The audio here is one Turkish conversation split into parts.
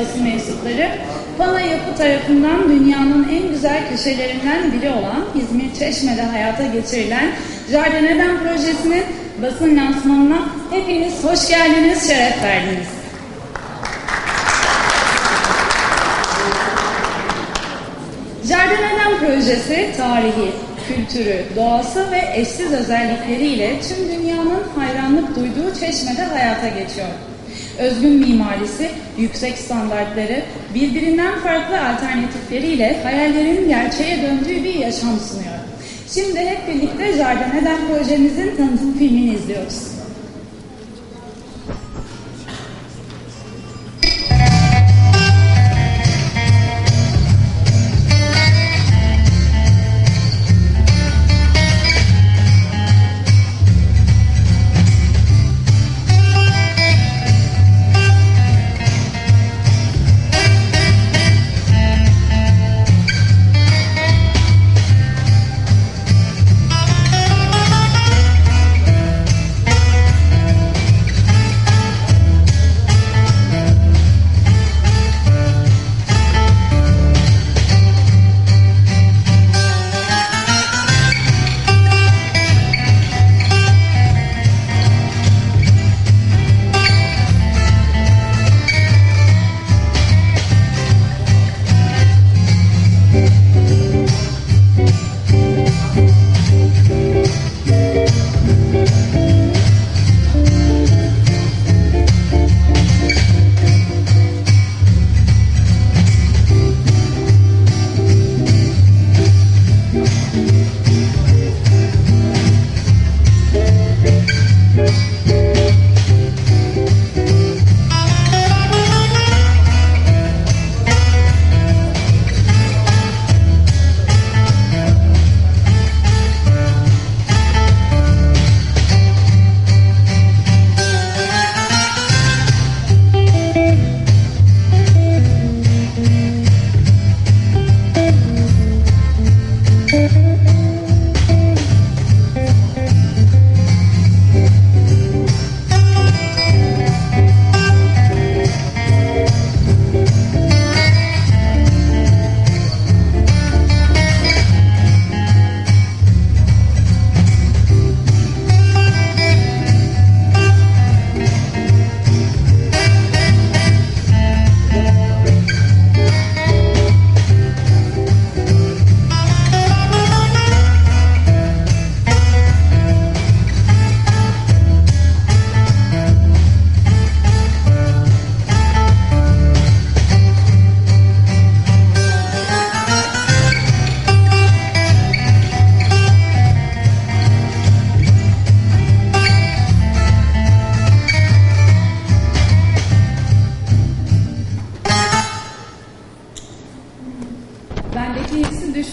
basın mensupları, Pana Yapı tarafından dünyanın en güzel köşelerinden biri olan İzmir Çeşme'de hayata geçirilen Jardin Eden projesinin basın lansmanına hepiniz hoş geldiniz, şeref verdiniz. Jardin Eden projesi tarihi, kültürü, doğası ve eşsiz özellikleriyle tüm dünyanın hayranlık duyduğu çeşmede hayata geçiyor. Özgün mimarisi, yüksek standartları, birbirinden farklı alternatifleriyle hayallerin gerçeğe döndüğü bir yaşam sunuyor. Şimdi hep birlikte Jardin Eden projemizin tanıtım filmini izliyoruz.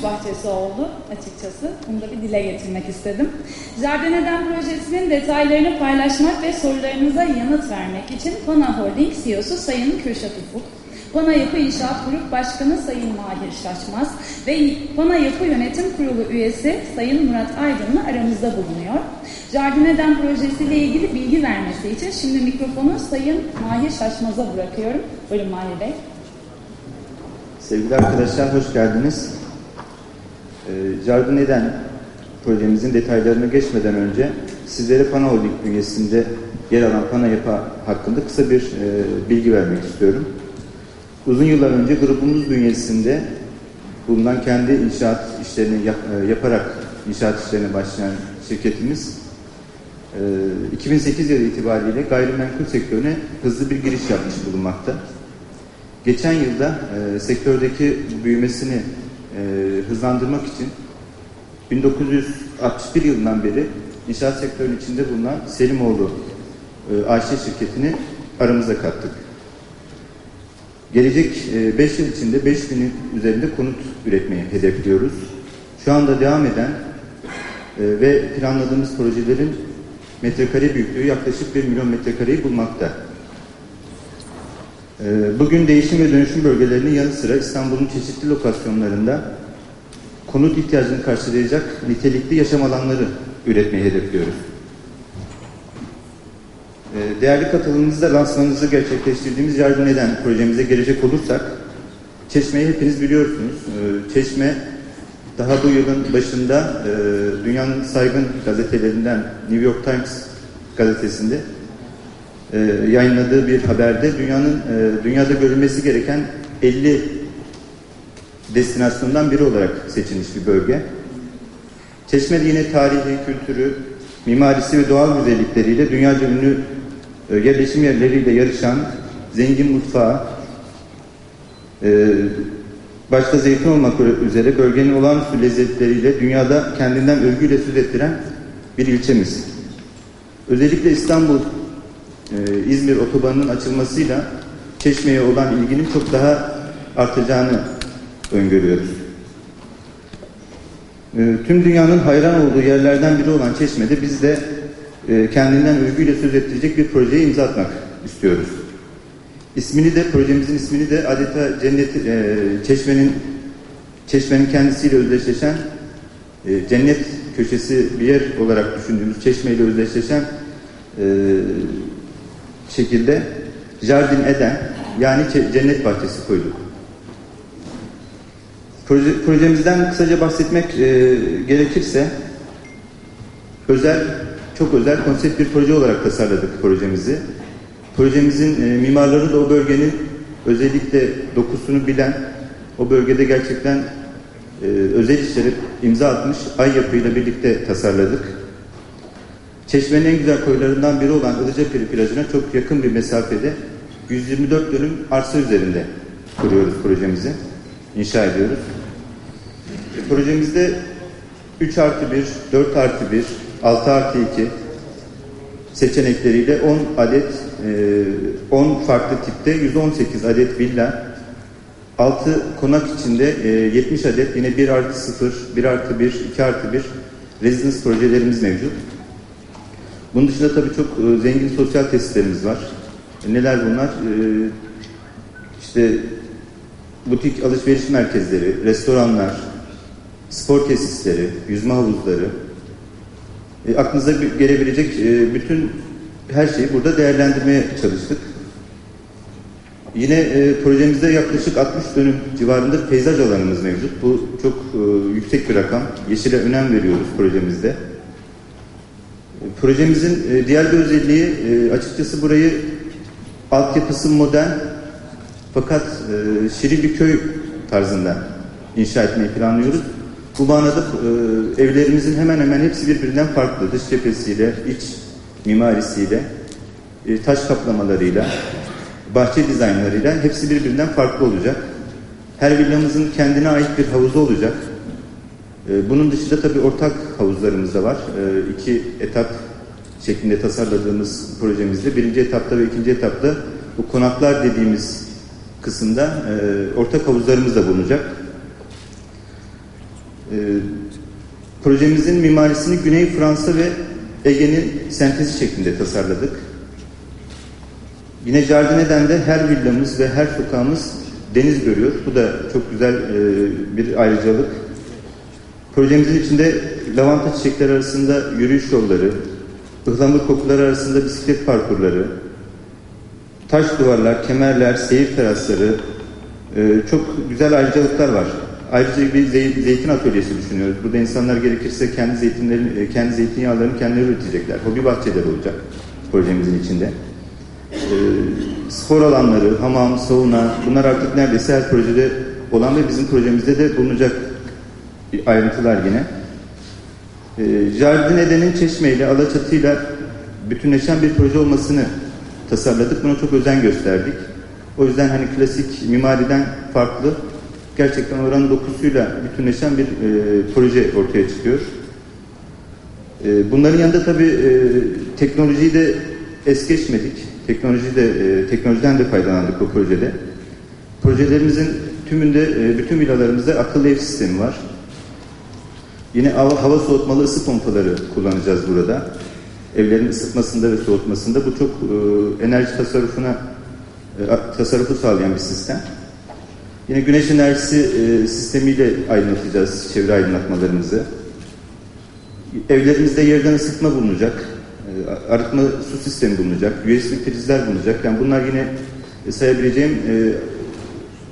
Bahçesi oldu açıkçası. Bunu da bir dile getirmek istedim. Jardin Eden projesinin detaylarını paylaşmak ve sorularınıza yanıt vermek için Pana Holding CEO'su Sayın Kürşat Ufuk, Pana Yapı İnşaat Grup Başkanı Sayın Mahir Şaşmaz ve Pana Yapı Yönetim Kurulu üyesi Sayın Murat Aydın'la aramızda bulunuyor. Jardin Eden projesiyle ilgili bilgi vermesi için şimdi mikrofonu Sayın Mahir Şaşmaz'a bırakıyorum. Buyurun Mahir Bey. Sevgili arkadaşlar hoş geldiniz. Jardin Eden projemizin detaylarına geçmeden önce sizlere Pana Holding bünyesinde yer alan Pana Yapı hakkında kısa bir e, bilgi vermek istiyorum. Uzun yıllar önce grubumuz bünyesinde bulunan kendi inşaat işlerini yap, e, yaparak inşaat işlerine başlayan şirketimiz e, 2008 yılı itibariyle gayrimenkul sektörüne hızlı bir giriş yapmış bulunmakta. Geçen yılda e, sektördeki büyümesini e, hızlandırmak için 1961 yılından beri inşaat sektörünün içinde bulunan Selimoğlu e, AŞ şirketini aramıza kattık. Gelecek 5 yıl içinde 5000'in üzerinde konut üretmeyi hedefliyoruz. Şu anda devam eden e, ve planladığımız projelerin metrekare büyüklüğü yaklaşık 1 milyon metrekareyi bulmakta. Ee, Bugün değişim ve dönüşüm bölgelerinin yanı sıra İstanbul'un çeşitli lokasyonlarında konut ihtiyacını karşılayacak nitelikli yaşam alanları üretmeyi hedefliyoruz. Ee, değerli katılımımızda lansmanınızı gerçekleştirdiğimiz Yardım Eden projemize gelecek olursak, Çeşme'yi hepiniz biliyorsunuz. Ee, Çeşme daha bu yılın başında e, dünyanın saygın gazetelerinden New York Times gazetesinde e, yayınladığı bir haberde dünyanın e, dünyada görülmesi gereken 50 destinasyondan biri olarak seçilmiş bir bölge. Çeşme'de yine tarihi, kültürü, mimarisi ve doğal güzellikleriyle dünyaca ünlü e, yerleşim yerleriyle yarışan zengin mutfağı, e, başta zeytin olmak üzere bölgenin olağanüstü lezzetleriyle dünyada kendinden övgüyle söz ettiren bir ilçemiz. Özellikle İstanbul, e, İzmir otobanının açılmasıyla Çeşme'ye olan ilginin çok daha artacağını öngörüyoruz. E, tüm dünyanın hayran olduğu yerlerden biri olan Çeşme'de biz de e, kendinden övgüyle söz ettirecek bir projeye imza atmak istiyoruz. İsmini de projemizin ismini de adeta cennet e, Çeşme'nin Çeşme'nin kendisiyle özdeşleşen e, cennet köşesi bir yer olarak düşündüğümüz Çeşme ile özdeşleşen e, şekilde Jardin Eden yani cennet bahçesi koyduk. Proje, projemizden kısaca bahsetmek e, gerekirse özel, çok özel konsept bir proje olarak tasarladık projemizi. Projemizin e, mimarları da o bölgenin özellikle dokusunu bilen, o bölgede gerçekten e, özel işlere imza atmış ay yapıyla birlikte tasarladık. Çeşmenin en güzel koylarından biri olan Ilıcaperi plajına çok yakın bir mesafede 124 dönüm arsa üzerinde kuruyoruz projemizi, inşa ediyoruz. E, projemizde 3 artı 1, 4 artı 1, 6 artı 2 seçenekleriyle 10 adet, 10 farklı tipte 118 adet villa, 6 konak içinde 70 adet yine 1 artı 0, 1 artı 1, 2 artı 1 residence projelerimiz mevcut. Bunun dışında tabii çok zengin sosyal tesislerimiz var. E, neler bunlar? İşte butik alışveriş merkezleri, restoranlar, spor tesisleri, yüzme havuzları, e, aklınıza gelebilecek e, bütün her şeyi burada değerlendirmeye çalıştık. Yine e, projemizde yaklaşık 60 dönüm civarında peyzaj alanımız mevcut. Bu çok e, yüksek bir rakam. Yeşile önem veriyoruz projemizde. E, projemizin e, diğer bir özelliği e, açıkçası burayı altyapısı modern fakat şirin bir köy tarzında inşa etmeyi planlıyoruz. Bu manada evlerimizin hemen hemen hepsi birbirinden farklı. Dış cephesiyle, iç mimarisiyle, taş kaplamalarıyla, bahçe dizaynlarıyla hepsi birbirinden farklı olacak. Her villamızın kendine ait bir havuzu olacak. E, bunun dışında tabii ortak havuzlarımız da var. E, iki etap şeklinde tasarladığımız projemizde birinci etapta ve ikinci etapta bu konaklar dediğimiz kısımda e, ortak havuzlarımız da bulunacak. E, projemizin mimarisini Güney Fransa ve Ege'nin sentezi şeklinde tasarladık. Yine Jardine'den de her villamız ve her sokağımız deniz görüyor. Bu da çok güzel e, bir ayrıcalık. Projemizin içinde lavanta çiçekleri arasında yürüyüş yolları, ıhlamur kokuları arasında bisiklet parkurları, taş duvarlar, kemerler, seyir terasları, e, çok güzel ayrıcalıklar var. Ayrıca bir zeytin atölyesi düşünüyoruz. Burada insanlar gerekirse kendi zeytinlerini, e, kendi zeytinyağlarını kendileri üretecekler. Hobi bahçeleri olacak projemizin içinde. E, spor alanları, hamam, sauna bunlar artık neredeyse her projede olan ve bizim projemizde de bulunacak ayrıntılar yine. E, Jardin Eden'in Çeşme ile Alaçatı ile bütünleşen bir proje olmasını tasarladık. Buna çok özen gösterdik. O yüzden hani klasik mimariden farklı gerçekten oranın dokusuyla bütünleşen bir e, proje ortaya çıkıyor. E, bunların yanında tabii e, teknolojiyi de es geçmedik. Teknoloji de, e, teknolojiden de faydalandık bu projede. Projelerimizin tümünde, e, bütün villalarımızda akıllı ev sistemi var. Yine hava, soğutmalı ısı pompaları kullanacağız burada. Evlerin ısıtmasında ve soğutmasında. Bu çok e, enerji tasarrufuna e, tasarrufu sağlayan bir sistem. Yine güneş enerjisi e, sistemiyle aydınlatacağız çevre aydınlatmalarımızı. Evlerimizde yerden ısıtma bulunacak. E, arıtma su sistemi bulunacak, USB prizler bulunacak. Yani bunlar yine sayabileceğim e,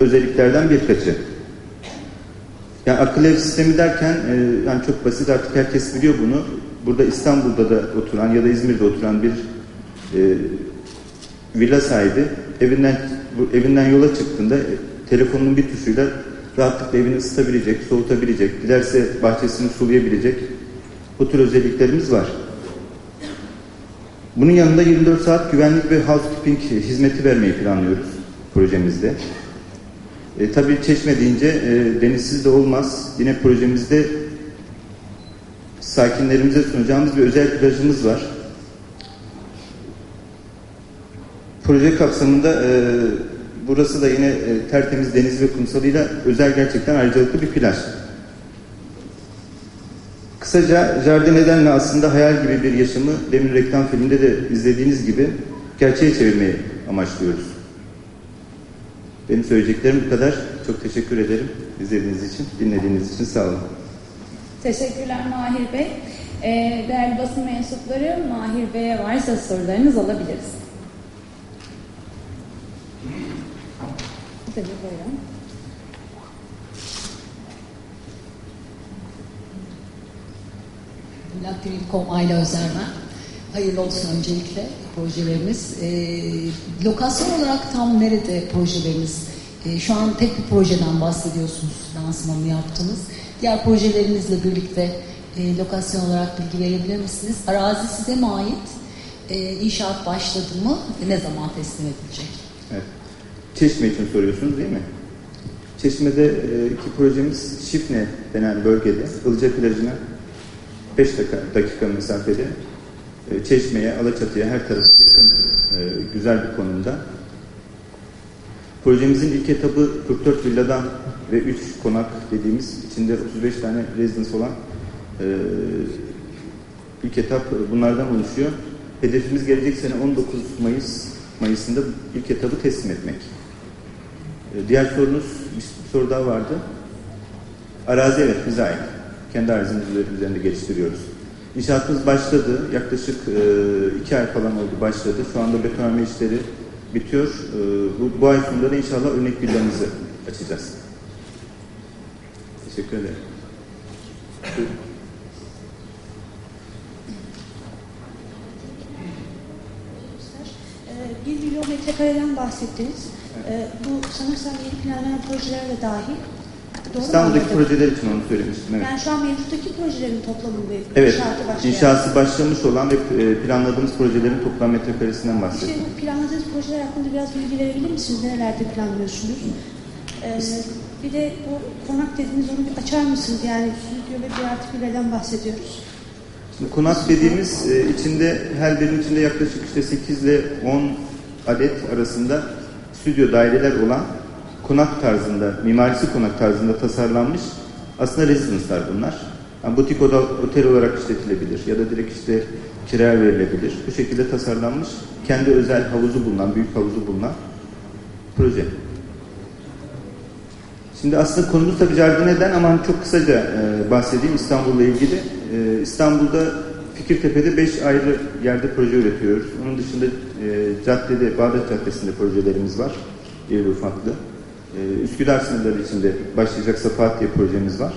özelliklerden birkaçı. Yani akıllı ev sistemi derken e, yani çok basit artık herkes biliyor bunu. Burada İstanbul'da da oturan ya da İzmir'de oturan bir e, villa sahibi evinden bu evinden yola çıktığında e, telefonunun bir tuşuyla rahatlıkla evini ısıtabilecek, soğutabilecek, dilerse bahçesini sulayabilecek bu tür özelliklerimiz var. Bunun yanında 24 saat güvenlik ve housekeeping hizmeti vermeyi planlıyoruz projemizde. E, tabii çeşme deyince e, denizsiz de olmaz. Yine projemizde sakinlerimize sunacağımız bir özel plajımız var. Proje kapsamında e, burası da yine e, tertemiz deniz ve kumsalıyla özel gerçekten ayrıcalıklı bir plaj. Kısaca Jardin Eden'le aslında hayal gibi bir yaşamı demin reklam filminde de izlediğiniz gibi gerçeğe çevirmeyi amaçlıyoruz. Benim söyleyeceklerim bu kadar. Çok teşekkür ederim izlediğiniz için, dinlediğiniz için sağ olun. Teşekkürler Mahir Bey. Ee, değerli basın mensupları Mahir Bey'e varsa sorularınız alabiliriz. Tabii buyurun. Lakgrid.com Ayla Özermen. Hayırlı olsun öncelikle projelerimiz. Ee, lokasyon olarak tam nerede projeleriniz? Ee, şu an tek bir projeden bahsediyorsunuz, lansmanını yaptınız. Diğer projelerinizle birlikte e, lokasyon olarak bilgi verebilir misiniz? Arazi size mi ait? Ee, inşaat başladı mı? Ne zaman teslim edilecek? Evet. Çeşme için soruyorsunuz değil mi? Çeşme'de e, projemiz Şifne denen bölgede Ilıca plajına 5 dakika, dakika mesafede e, Çeşme'ye, Alaçatı'ya her tarafa yakın e, güzel bir konumda. Projemizin ilk etabı 44 villadan ve 3 konak dediğimiz içinde 35 tane residence olan e, ilk etap bunlardan oluşuyor. Hedefimiz gelecek sene 19 Mayıs Mayıs'ında ilk etabı teslim etmek. E, Diğer sorunuz, bir soru daha vardı. Arazi evet bize ait. Kendi arazimiz üzerinde geliştiriyoruz. İnşaatımız başladı. Yaklaşık e, iki ay falan oldu başladı. Şu anda betonarme işleri bitiyor. E, bu, bu ay sonunda da inşallah örnek villamızı açacağız. Teşekkür ederim. 1 milyon metrekareden bahsettiniz. Ee, Bu sanırsam yeni planlanan projelerle dahil. Doğru İstanbul'daki projeler için onu söylemiştim. Evet. Yani şu an mevcuttaki projelerin toplamındayız. Evet, İnşaatı başlayan. inşası başlamış olan ve e, planladığımız projelerin toplam metrekaresinden İşte bahsettim. bu planladığınız projeler hakkında biraz bilgi verebilir misiniz? Nerelerde planlıyorsunuz? Ee, bir de bu konak dediğiniz onu bir açar mısınız? Yani stüdyo ve bir artı birden bahsediyoruz. Şimdi konak dediğimiz e, içinde her birinin içinde yaklaşık işte 8 ile 10 adet arasında stüdyo daireler olan konak tarzında, mimarisi konak tarzında tasarlanmış aslında residence'lar bunlar. Yani butik oda, otel olarak işletilebilir ya da direkt işte kiraya verilebilir. Bu şekilde tasarlanmış, kendi özel havuzu bulunan, büyük havuzu bulunan proje. Şimdi aslında konumuz tabii Jardine'den ama hani çok kısaca e, bahsedeyim İstanbul'la ilgili. E, İstanbul'da Fikirtepe'de 5 ayrı yerde proje üretiyoruz. Onun dışında e, caddede, Bağdat Caddesi'nde projelerimiz var. İri ufaklı. E, Üsküdar sınırları içinde başlayacak Safahat diye projemiz var.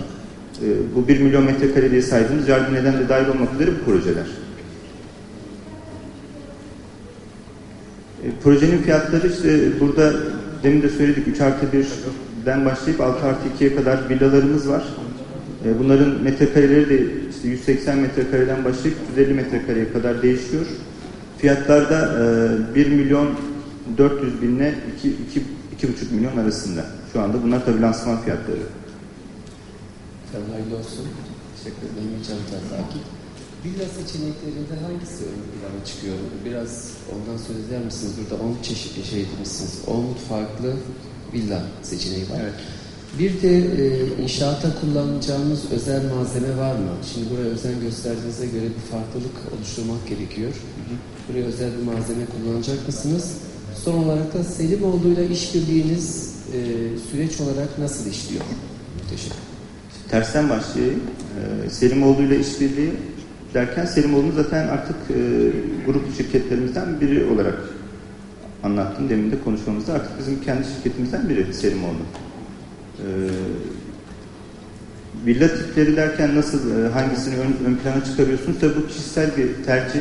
E, bu 1 milyon metrekare diye saydığımız Jardine'den de dahil olmak üzere bu projeler. E, projenin fiyatları işte burada demin de söyledik 3 artı 1'den başlayıp 6 artı 2'ye kadar villalarımız var. E, bunların metrekareleri de işte 180 metrekareden başlayıp 150 metrekareye kadar değişiyor. Fiyatlar da e, 1 milyon 400 binle 2, 2, 2,5 milyon arasında. Şu anda bunlar tabi lansman fiyatları. Hayırlı olsun. Teşekkür ederim. Can Tazaki. Villa seçeneklerinde hangisi ön plana çıkıyor? Biraz ondan söz eder misiniz? Burada 10 çeşit şey demişsiniz. 10 farklı villa seçeneği var. Evet. Bir de e, inşaata kullanacağımız özel malzeme var mı? Şimdi buraya özen gösterdiğinize göre bir farklılık oluşturmak gerekiyor. Buraya özel bir malzeme kullanacak mısınız? Son olarak da Selimoğlu'yla işbirliğiniz e, süreç olarak nasıl işliyor? Teşekkür Tersten başlayayım. Ee, Selimoğlu ile işbirliği derken Selimoğlu'nu zaten artık e, grup şirketlerimizden biri olarak anlattım demin de konuşmamızda. Artık bizim kendi şirketimizden biri Selimoğlu. E, villa tipleri derken nasıl, e, hangisini ön, ön plana çıkarıyorsunuz? Tabii bu kişisel bir tercih.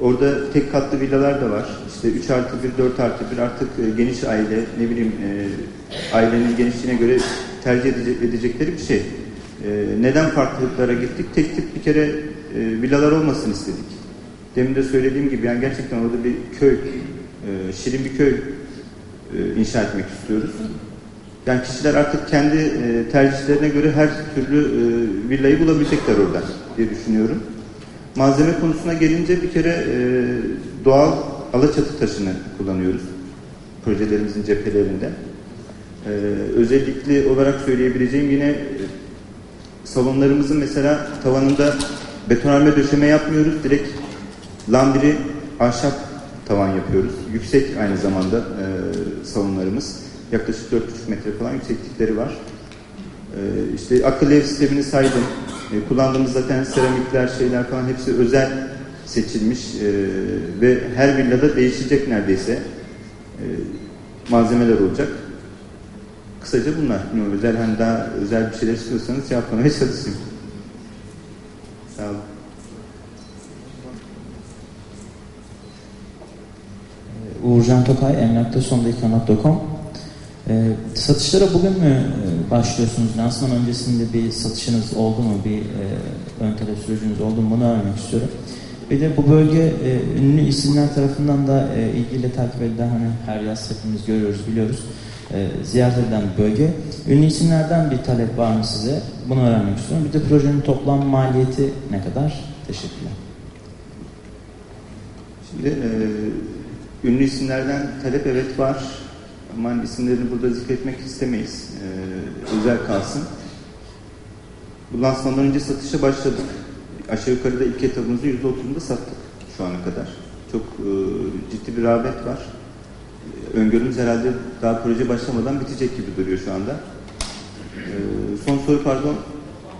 Orada tek katlı villalar da var. İşte 3 artı 1, 4 artı 1 artık e, geniş aile, ne bileyim e, ailenin genişliğine göre tercih edecek, edecekleri bir şey. E, neden farklılıklara gittik? Tek tip bir kere e, villalar olmasın istedik. Demin de söylediğim gibi yani gerçekten orada bir köy, e, şirin bir köy e, inşa etmek istiyoruz. Yani kişiler artık kendi e, tercihlerine göre her türlü e, villayı bulabilecekler orada diye düşünüyorum. Malzeme konusuna gelince bir kere e, doğal alaçatı taşını kullanıyoruz projelerimizin cephelerinde. E, özellikle olarak söyleyebileceğim yine e, salonlarımızın mesela tavanında betonarme döşeme yapmıyoruz. Direkt lambiri ahşap tavan yapıyoruz. Yüksek aynı zamanda e, salonlarımız. Yaklaşık 4,5 metre falan yükseklikleri var. E, işte akıllı ev sistemini saydım. E, kullandığımız zaten seramikler, şeyler falan hepsi özel seçilmiş e, ve her villada değişecek neredeyse e, malzemeler olacak. Kısaca bunlar. Bilmiyorum, özel hani daha özel bir şeyler istiyorsanız cevaplamaya çalışayım. Sağ olun. Uğurcan Tokay, emlaktasondaki.com e, Satışlara bugün mü e, başlıyorsunuz? Lansman öncesinde bir satışınız oldu mu? Bir e, ön talep süreciniz oldu mu? Bunu öğrenmek istiyorum. Bir de bu bölge e, ünlü isimler tarafından da e, ilgiyle takip edilen hani her yaz hepimiz görüyoruz, biliyoruz. E, ziyaret edilen bir bölge. Ünlü isimlerden bir talep var mı size? Bunu öğrenmek istiyorum. Bir de projenin toplam maliyeti ne kadar? Teşekkürler. Şimdi e, ünlü isimlerden talep evet var. Ama isimlerini burada zikretmek istemeyiz. E, özel kalsın. Bu lansmandan önce satışa başladık. Aşağı yukarı da ilk etabımızı %30'unda sattık şu ana kadar. Çok e, ciddi bir rağbet var. E, Öngörümüz herhalde daha proje başlamadan bitecek gibi duruyor şu anda. E, son soru pardon.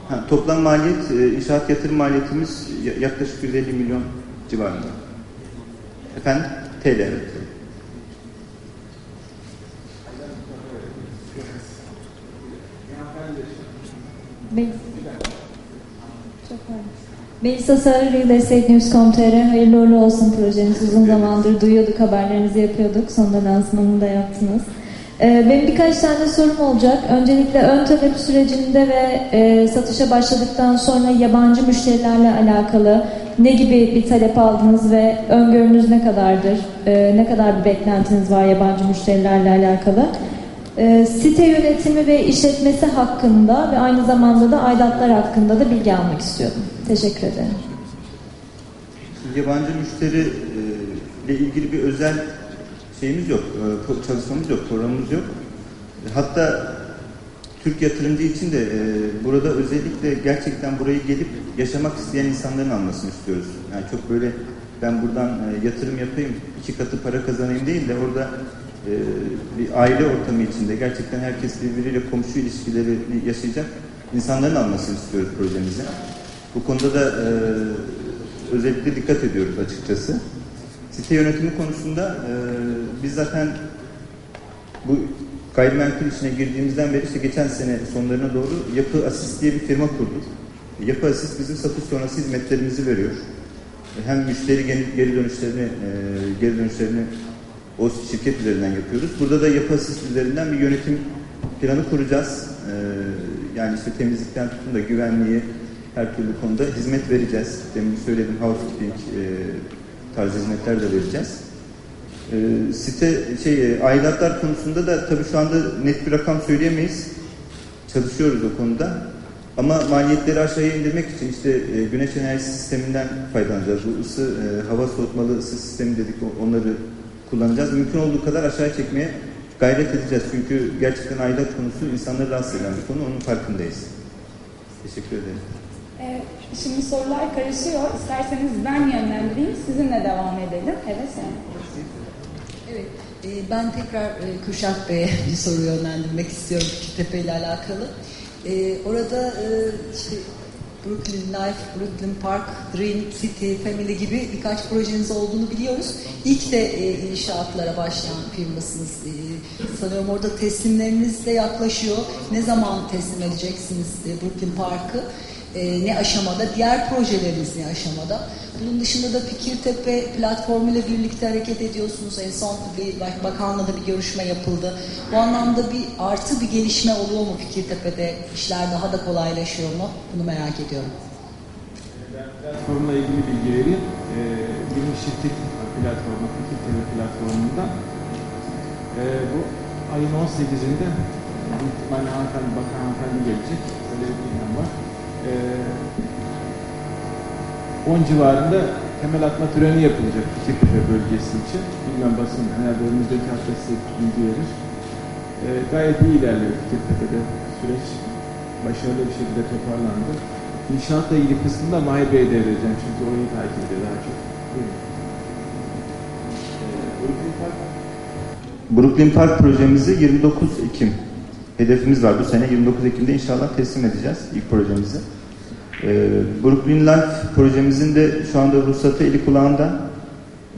Ha, toplam maliyet, e, inşaat yatırım maliyetimiz ya- yaklaşık 150 milyon civarında. Efendim? TL evet. Melis. Melisa Sarı Real Estate News.com.tr hayırlı uğurlu olsun projeniz. Uzun zamandır duyuyorduk, haberlerinizi yapıyorduk. Sonunda lansmanını da yaptınız. Ee, benim birkaç tane sorum olacak. Öncelikle ön talep sürecinde ve e, satışa başladıktan sonra yabancı müşterilerle alakalı ne gibi bir talep aldınız ve öngörünüz ne kadardır? Ee, ne kadar bir beklentiniz var yabancı müşterilerle alakalı? Ee, site yönetimi ve işletmesi hakkında ve aynı zamanda da aidatlar hakkında da bilgi almak istiyordum. Teşekkür ederim. Yabancı müşteri e, ile ilgili bir özel şeyimiz yok, e, çalışmamız yok, programımız yok. E, Hatta Türk yatırımcı için de burada özellikle gerçekten burayı gelip yaşamak isteyen insanların almasını istiyoruz. Yani çok böyle ben buradan yatırım yapayım, iki katı para kazanayım değil de orada e, bir aile ortamı içinde gerçekten herkes birbiriyle komşu ilişkileri yaşayacak insanların almasını istiyoruz projemize. Bu konuda da e, özellikle dikkat ediyoruz açıkçası. Site yönetimi konusunda e, biz zaten bu gayrimenkul içine girdiğimizden beri işte geçen sene sonlarına doğru Yapı Asist diye bir firma kurduk. Yapı Asist bizim satış sonrası hizmetlerimizi veriyor. Hem müşteri geri, dönüşlerini e, geri dönüşlerini o şirket üzerinden yapıyoruz. Burada da Yapı üzerinden bir yönetim planı kuracağız. E, yani işte temizlikten tutun da güvenliği her türlü konuda hizmet vereceğiz. Demin söyledim housekeeping e, tarzı hizmetler de vereceğiz. E, site şey e, aidatlar konusunda da tabii şu anda net bir rakam söyleyemeyiz. Çalışıyoruz o konuda. Ama maliyetleri aşağıya indirmek için işte e, güneş enerjisi sisteminden faydalanacağız. Bu ısı, e, hava soğutmalı ısı sistemi dedik onları kullanacağız. Mümkün olduğu kadar aşağı çekmeye gayret edeceğiz. Çünkü gerçekten aidat konusu insanları rahatsız eden bir konu. Onun farkındayız. Teşekkür ederim. Ee, şimdi sorular karışıyor. İsterseniz ben yönlendireyim, sizinle devam edelim. Evet, sen. Evet, e, ben tekrar e, Kürşat Bey'e bir soru yönlendirmek istiyorum Fikirtepe ile alakalı. E, orada e, işte Brooklyn Life, Brooklyn Park, Dream City, Family gibi birkaç projeniz olduğunu biliyoruz. İlk de e, inşaatlara başlayan firmasınız. E, sanıyorum orada teslimleriniz de yaklaşıyor. Ne zaman teslim edeceksiniz e, Brooklyn Park'ı? E, ne aşamada? Diğer projeleriniz ne aşamada? Bunun dışında da Fikirtepe platformuyla birlikte hareket ediyorsunuz. En son bir bak- bakanla da bir görüşme yapıldı. Bu anlamda bir artı bir gelişme oluyor mu Fikirtepe'de? İşler daha da kolaylaşıyor mu? Bunu merak ediyorum. Platformla ilgili bilgi vereyim. Ee, şirket platformu, Fikir TV platformunda ee, bu ayın 18'inde büyük ihtimalle hanımefendi, bakan hanımefendi gelecek. Öyle bir plan var. Ee, 10 civarında temel atma töreni yapılacak Fikirtepe bölgesi için. Bilmem basın herhalde önümüzdeki hafta size. Ee, gayet iyi ilerliyor Fikirtepe'de süreç. Başarılı bir şekilde toparlandı. İnşaatla ilgili kısmını da Mahir Bey'e devredeceğim çünkü orayı takip ediyor daha çok. Buyurun. Ee, Brooklyn Park Brooklyn Park projemizi 29 Ekim hedefimiz var. Bu sene 29 Ekim'de inşallah teslim edeceğiz ilk projemizi. Ee, Brooklyn Life projemizin de şu anda ruhsatı eli kulağında.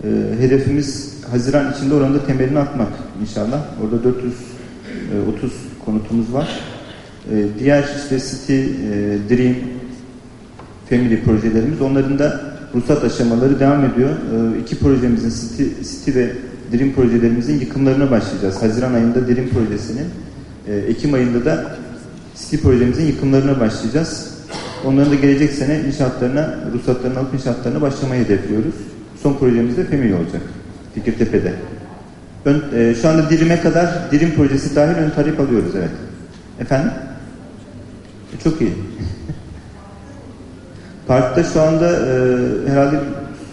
Ee, hedefimiz Haziran içinde oranın da temelini atmak inşallah. Orada 430 konutumuz var. Ee, diğer işte City, e, Dream, Family projelerimiz onların da ruhsat aşamaları devam ediyor. Ee, iki projemizin City, City ve Dream projelerimizin yıkımlarına başlayacağız. Haziran ayında Dream projesinin, e, Ekim ayında da City projemizin yıkımlarına başlayacağız. Onların da gelecek sene inşaatlarına, ruhsatlarını alıp inşaatlarına başlamayı hedefliyoruz. Son projemiz de Family olacak. Fikirtepe'de. Ön, e, şu anda Dirim'e kadar Dirim projesi dahil ön talep alıyoruz evet. Efendim? E, çok iyi. Parkta şu anda e, herhalde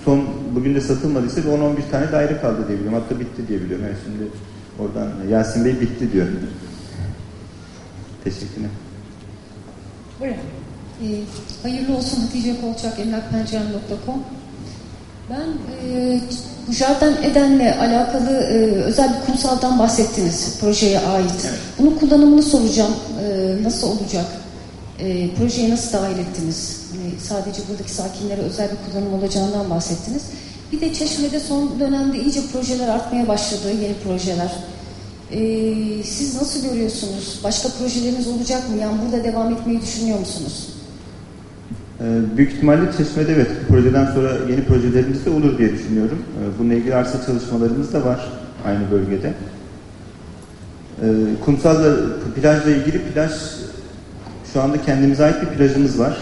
son bugün de satılmadıysa bir 10-11 tane daire kaldı diye biliyorum. Hatta bitti diye biliyorum. Yani şimdi oradan Yasin Bey bitti diyor. Teşekkürler. Buyurun. Ee, hayırlı olsun Hatice Kolçak, emlakpencere.com. Ben e, bu Jarden Eden'le alakalı e, özel bir kumsaldan bahsettiniz projeye ait. Bunun kullanımını soracağım. E, nasıl olacak? E, projeye nasıl dahil ettiniz? Hani sadece buradaki sakinlere özel bir kullanım olacağından bahsettiniz. Bir de Çeşme'de son dönemde iyice projeler artmaya başladı, yeni projeler. E, siz nasıl görüyorsunuz? Başka projeleriniz olacak mı? Yani burada devam etmeyi düşünüyor musunuz? Ee, Büyük ihtimalle Çeşme'de evet bu projeden sonra yeni projelerimiz de olur diye düşünüyorum. Ee, Bununla ilgili arsa çalışmalarımız da var aynı bölgede. Ee, Kumsal'da plajla ilgili plaj şu anda kendimize ait bir plajımız var.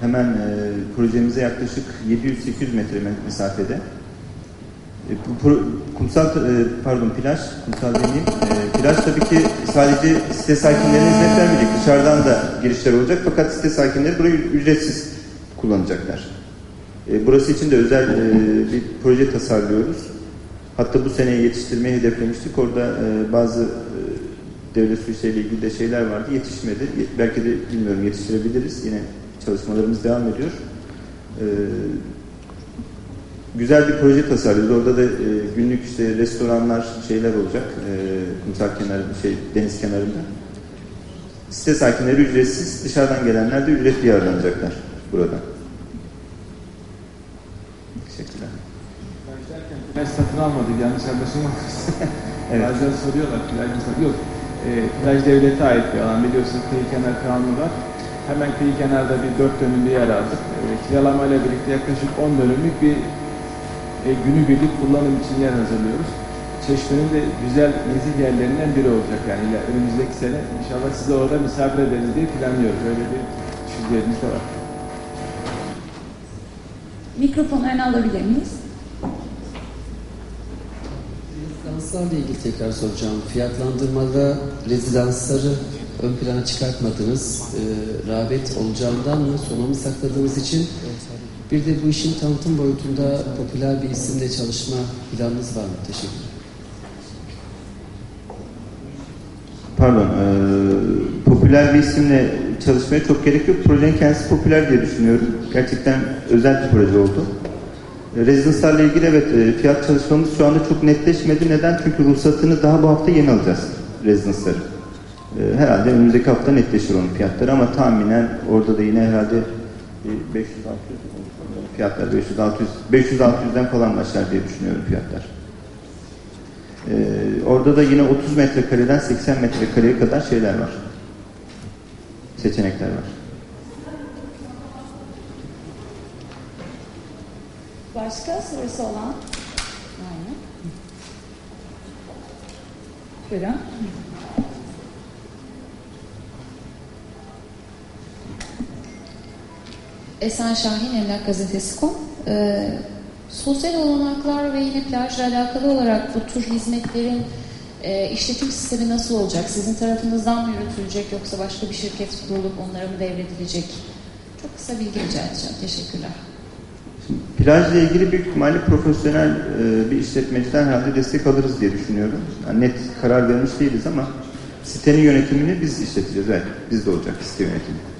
Hemen e, projemize yaklaşık 700-800 metre mesafede. E, kumsal e, pardon plaj kumsal demeyeyim. E, plaj tabii ki sadece site sakinlerine hizmet vermeyecek. Dışarıdan da girişler olacak fakat site sakinleri burayı ücretsiz kullanacaklar. E, burası için de özel bir proje tasarlıyoruz. Hatta bu sene yetiştirmeyi hedeflemiştik. Orada bazı e, devlet su ilgili de şeyler vardı. Yetişmedi. Ye- Belki de bilmiyorum yetiştirebiliriz. Yine çalışmalarımız devam ediyor. E, güzel bir proje tasarlıyoruz. Orada da e, günlük işte restoranlar, şeyler olacak. E, kumsal kenarı, şey deniz kenarında. Site sakinleri ücretsiz, dışarıdan gelenler de ücretli yararlanacaklar burada. Teşekkürler. derken plaj satın almadık yanlış anlaşılmasın. Evet. Bazen soruyorlar plaj mı satın? Yok. E, plaj devlete ait bir alan biliyorsunuz kıyı kenar kanunu var. Hemen kıyı kenarda bir dört dönüm bir yer aldık. E, kiralamayla birlikte yaklaşık 10 dönümlük bir e, günübirlik kullanım için yer hazırlıyoruz. Çeşme'nin de güzel nezih yerlerinden biri olacak yani önümüzdeki sene. İnşallah sizi orada misafir ederiz diye planlıyoruz. Öyle bir düşüncelerimiz de var. Mikrofonu öne alabilir miyiz? Rezidanslarla ilgili tekrar soracağım. Fiyatlandırmada rezidansları ön plana çıkartmadınız. E, rağbet olacağından mı sona mı sakladığınız için bir de bu işin tanıtım boyutunda popüler bir isimle çalışma planınız var mı? Teşekkür Pardon, e, popüler bir isimle çalışmaya çok gerek yok. Projenin kendisi popüler diye düşünüyorum. Gerçekten özel bir proje oldu. Rezidanslarla ilgili evet fiyat çalışmamız şu anda çok netleşmedi. Neden? Çünkü ruhsatını daha bu hafta yeni alacağız rezidansları. Herhalde önümüzdeki hafta netleşir onun fiyatları ama tahminen orada da yine herhalde bir 500-600 fiyatlar 500-600 500-600'den falan başlar diye düşünüyorum fiyatlar. Ee, orada da yine 30 metrekareden 80 metrekareye kadar şeyler var. Seçenekler var. Başka sorusu olan mı? Buyurun. Esen Şahin Emlak Gazetesi.com ee, Sosyal olanaklar ve yine plajla alakalı olarak bu tür hizmetlerin e, işletim sistemi nasıl olacak? Sizin tarafınızdan mı yürütülecek yoksa başka bir şirket kurulup onlara mı devredilecek? Çok kısa bilgi rica edeceğim. Teşekkürler. Plajla ilgili büyük ihtimalle profesyonel e, bir işletmeciden herhalde destek alırız diye düşünüyorum. Yani net karar vermiş değiliz ama sitenin yönetimini biz işleteceğiz. Evet, bizde olacak site yönetimi.